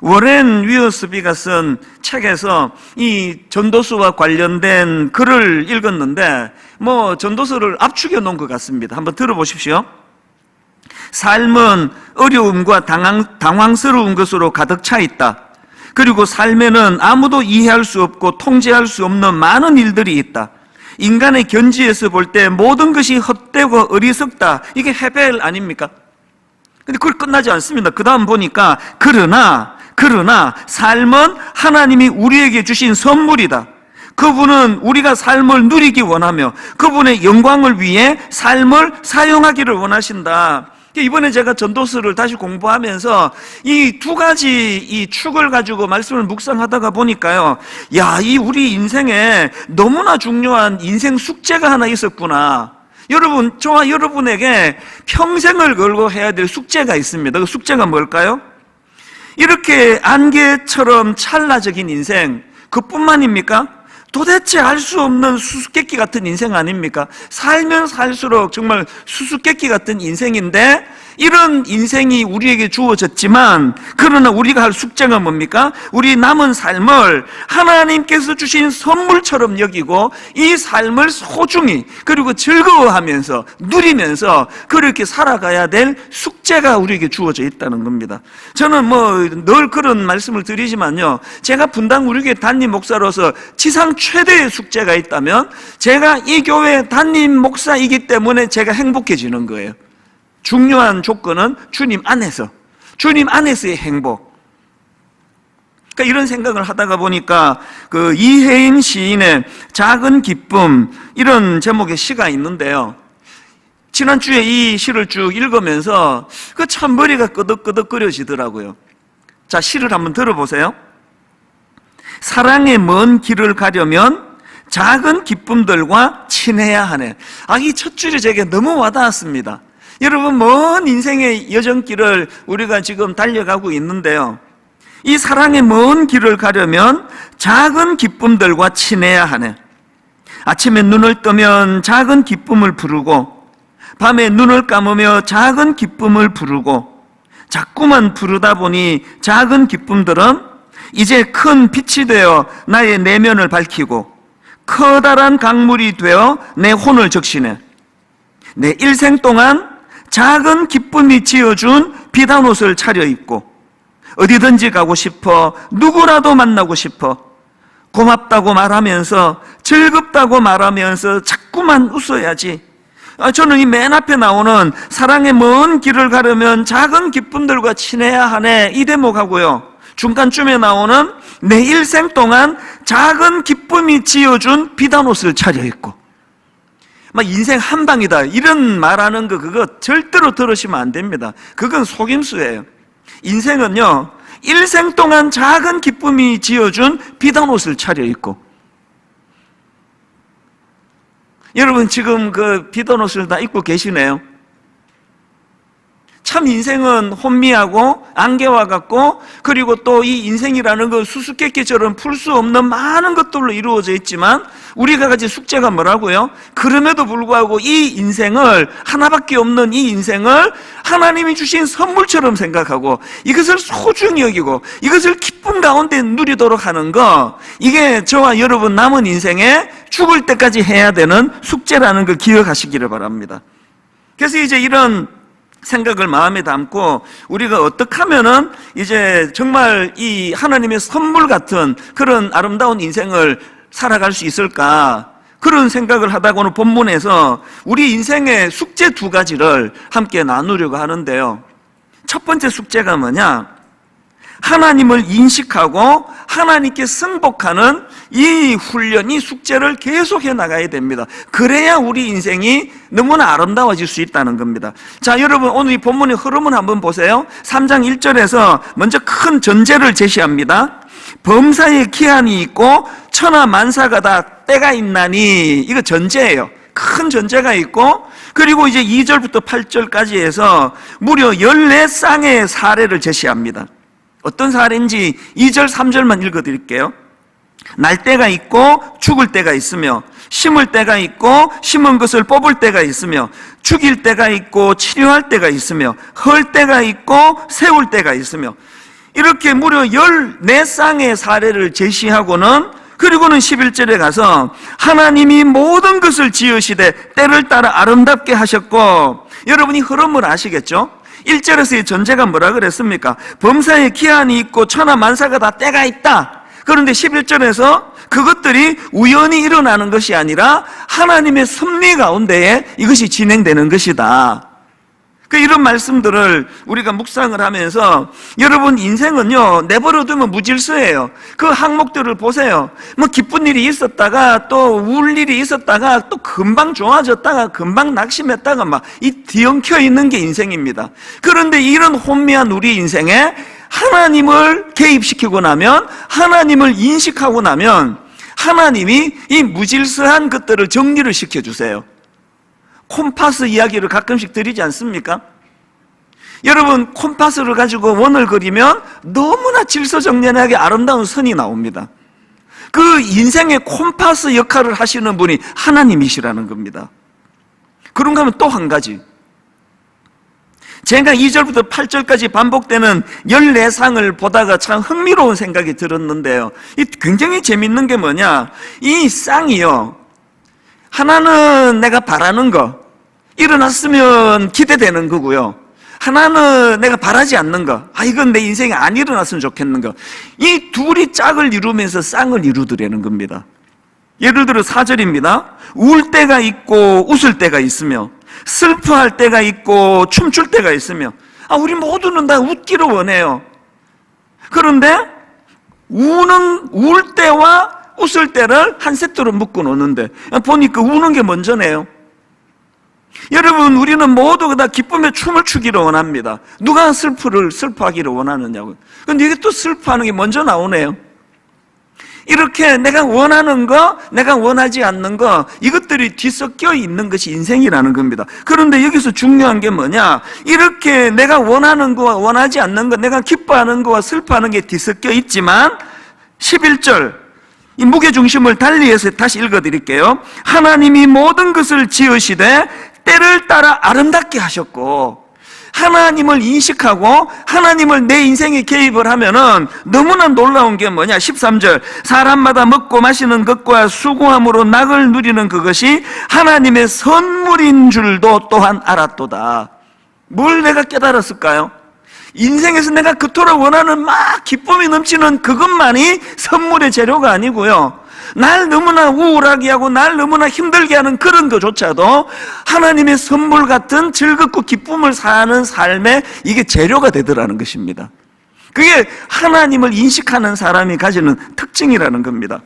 워렌 위어스비가 쓴 책에서 이 전도수와 관련된 글을 읽었는데 뭐 전도서를 압축해 놓은 것 같습니다. 한번 들어보십시오. 삶은 어려움과 당황, 당황스러운 것으로 가득 차 있다. 그리고 삶에는 아무도 이해할 수 없고 통제할 수 없는 많은 일들이 있다. 인간의 견지에서 볼 때 모든 것이 헛되고 어리석다. 이게 헤벨 아닙니까? 근데 그걸 끝나지 않습니다. 그 다음 보니까, 그러나, 그러나, 삶은 하나님이 우리에게 주신 선물이다. 그분은 우리가 삶을 누리기 원하며, 그분의 영광을 위해 삶을 사용하기를 원하신다. 이번에 제가 전도서를 다시 공부하면서 이 두 가지 이 축을 가지고 말씀을 묵상하다가 보니까요. 야, 이 우리 인생에 너무나 중요한 인생 숙제가 하나 있었구나. 여러분, 저와 여러분에게 평생을 걸고 해야 될 숙제가 있습니다. 그 숙제가 뭘까요? 이렇게 안개처럼 찰나적인 인생, 그뿐만입니까? 도대체 알 수 없는 수수께끼 같은 인생 아닙니까? 살면 살수록 정말 수수께끼 같은 인생인데 이런 인생이 우리에게 주어졌지만 그러나 우리가 할 숙제가 뭡니까? 우리 남은 삶을 하나님께서 주신 선물처럼 여기고 이 삶을 소중히 그리고 즐거워하면서 누리면서 그렇게 살아가야 될 숙제가 우리에게 주어져 있다는 겁니다. 저는 뭐 늘 그런 말씀을 드리지만요. 제가 분당 우리교회 담임 목사로서 지상 최대의 숙제가 있다면 제가 이 교회 담임 목사이기 때문에 제가 행복해지는 거예요. 중요한 조건은 주님 안에서, 주님 안에서의 행복. 그러니까 이런 생각을 하다가 보니까 그 이혜인 시인의 작은 기쁨 이런 제목의 시가 있는데요. 지난주에 이 시를 쭉 읽으면서 그 참 머리가 끄덕끄덕거려지더라고요. 자, 시를 한번 들어보세요. 사랑의 먼 길을 가려면 작은 기쁨들과 친해야 하네. 아, 이 첫 줄이 제게 너무 와닿았습니다. 여러분, 먼 인생의 여정길을 우리가 지금 달려가고 있는데요. 이 사랑의 먼 길을 가려면 작은 기쁨들과 친해야 하네. 아침에 눈을 뜨면 작은 기쁨을 부르고, 밤에 눈을 감으며 작은 기쁨을 부르고, 자꾸만 부르다 보니 작은 기쁨들은 이제 큰 빛이 되어 나의 내면을 밝히고, 커다란 강물이 되어 내 혼을 적시네. 내 일생 동안 작은 기쁨이 지어준 비단 옷을 차려입고 어디든지 가고 싶어 누구라도 만나고 싶어 고맙다고 말하면서 즐겁다고 말하면서 자꾸만 웃어야지 아, 저는 이 맨 앞에 나오는 사랑의 먼 길을 가려면 작은 기쁨들과 친해야 하네 이 대목하고요 중간쯤에 나오는 내 일생 동안 작은 기쁨이 지어준 비단 옷을 차려입고 막 인생 한 방이다. 이런 말하는 거 그거 절대로 들으시면 안 됩니다. 그건 속임수예요. 인생은요, 일생 동안 작은 기쁨이 지어준 비단 옷을 차려입고, 여러분 지금 그 비단 옷을 다 입고 계시네요. 참 인생은 혼미하고 안개와 같고 그리고 또 이 인생이라는 그 수수께끼처럼 풀 수 없는 많은 것들로 이루어져 있지만 우리가 가진 숙제가 뭐라고요? 그럼에도 불구하고 이 인생을 하나밖에 없는 이 인생을 하나님이 주신 선물처럼 생각하고 이것을 소중히 여기고 이것을 기쁨 가운데 누리도록 하는 거 이게 저와 여러분 남은 인생에 죽을 때까지 해야 되는 숙제라는 걸 기억하시기를 바랍니다. 그래서 이제 이런 생각을 마음에 담고 우리가 어떻게 하면은 이제 정말 이 하나님의 선물 같은 그런 아름다운 인생을 살아갈 수 있을까? 그런 생각을 하다가 오늘 본문에서 우리 인생의 숙제 두 가지를 함께 나누려고 하는데요. 첫 번째 숙제가 뭐냐? 하나님을 인식하고 하나님께 승복하는 이 훈련, 이 숙제를 계속해 나가야 됩니다. 그래야 우리 인생이 너무나 아름다워질 수 있다는 겁니다. 자, 여러분, 오늘 이 본문의 흐름을 한번 보세요. 3장 1절에서 먼저 큰 전제를 제시합니다. 범사의 기한이 있고 천하 만사가 다 때가 있나니 이거 전제예요. 큰 전제가 있고 그리고 이제 2절부터 8절까지 해서 무려 14쌍의 사례를 제시합니다. 어떤 사례인지 2절, 3절만 읽어 드릴게요. 날 때가 있고 죽을 때가 있으며 심을 때가 있고 심은 것을 뽑을 때가 있으며 죽일 때가 있고 치료할 때가 있으며 헐 때가 있고 세울 때가 있으며 이렇게 무려 14쌍의 사례를 제시하고는 그리고는 11절에 가서 하나님이 모든 것을 지으시되 때를 따라 아름답게 하셨고 여러분이 흐름을 아시겠죠? 1절에서의 전제가 뭐라 그랬습니까? 범사에 기한이 있고 천하 만사가 다 때가 있다. 그런데 11절에서 그것들이 우연히 일어나는 것이 아니라 하나님의 섭리 가운데에 이것이 진행되는 것이다. 그 이런 말씀들을 우리가 묵상을 하면서 여러분 인생은요 내버려두면 무질서예요. 그 항목들을 보세요. 뭐 기쁜 일이 있었다가 또 울 일이 있었다가 또 금방 좋아졌다가 금방 낙심했다가 막 이 뒤엉켜 있는 게 인생입니다. 그런데 이런 혼미한 우리 인생에 하나님을 개입시키고 나면 하나님을 인식하고 나면 하나님이 이 무질서한 것들을 정리를 시켜주세요. 콤파스 이야기를 가끔씩 드리지 않습니까? 여러분 콤파스를 가지고 원을 그리면 너무나 질서정연하게 아름다운 선이 나옵니다. 그 인생의 콤파스 역할을 하시는 분이 하나님이시라는 겁니다. 그런가 하면 또 한 가지. 제가 2절부터 8절까지 반복되는 14상을 보다가 참 흥미로운 생각이 들었는데요. 이 굉장히 재밌는 게 뭐냐. 이 쌍이요. 하나는 내가 바라는 거, 일어났으면 기대되는 거고요. 하나는 내가 바라지 않는 거, 아, 이건 내 인생에 안 일어났으면 좋겠는 거. 이 둘이 짝을 이루면서 쌍을 이루더라는 겁니다. 예를 들어 4절입니다. 울 때가 있고 웃을 때가 있으며, 슬퍼할 때가 있고 춤출 때가 있으며, 아, 우리 모두는 다 웃기를 원해요. 그런데 우는, 울 때와 웃을 때를 한 세트로 묶어 놓는데 보니까 우는 게 먼저네요. 여러분 우리는 모두 다 기쁨의 춤을 추기를 원합니다. 누가 슬프를 슬퍼하기를 원하느냐고. 근데 이게 또 슬퍼하는 게 먼저 나오네요. 이렇게 내가 원하는 거, 내가 원하지 않는 거, 이것들이 뒤섞여 있는 것이 인생이라는 겁니다. 그런데 여기서 중요한 게 뭐냐? 이렇게 내가 원하는 거와 원하지 않는 거, 내가 기뻐하는 거와 슬퍼하는 게 뒤섞여 있지만, 11절, 이 무게중심을 달리해서 다시 읽어드릴게요. 하나님이 모든 것을 지으시되 때를 따라 아름답게 하셨고 하나님을 인식하고 하나님을 내 인생에 개입을 하면은 너무나 놀라운 게 뭐냐 13절 사람마다 먹고 마시는 것과 수고함으로 낙을 누리는 그것이 하나님의 선물인 줄도 또한 알았도다 뭘 내가 깨달았을까요? 인생에서 내가 그토록 원하는 막 기쁨이 넘치는 그것만이 선물의 재료가 아니고요. 날 너무나 우울하게 하고 날 너무나 힘들게 하는 그런 것조차도 하나님의 선물 같은 즐겁고 기쁨을 사는 삶의 이게 재료가 되더라는 것입니다. 그게 하나님을 인식하는 사람이 가지는 특징이라는 겁니다.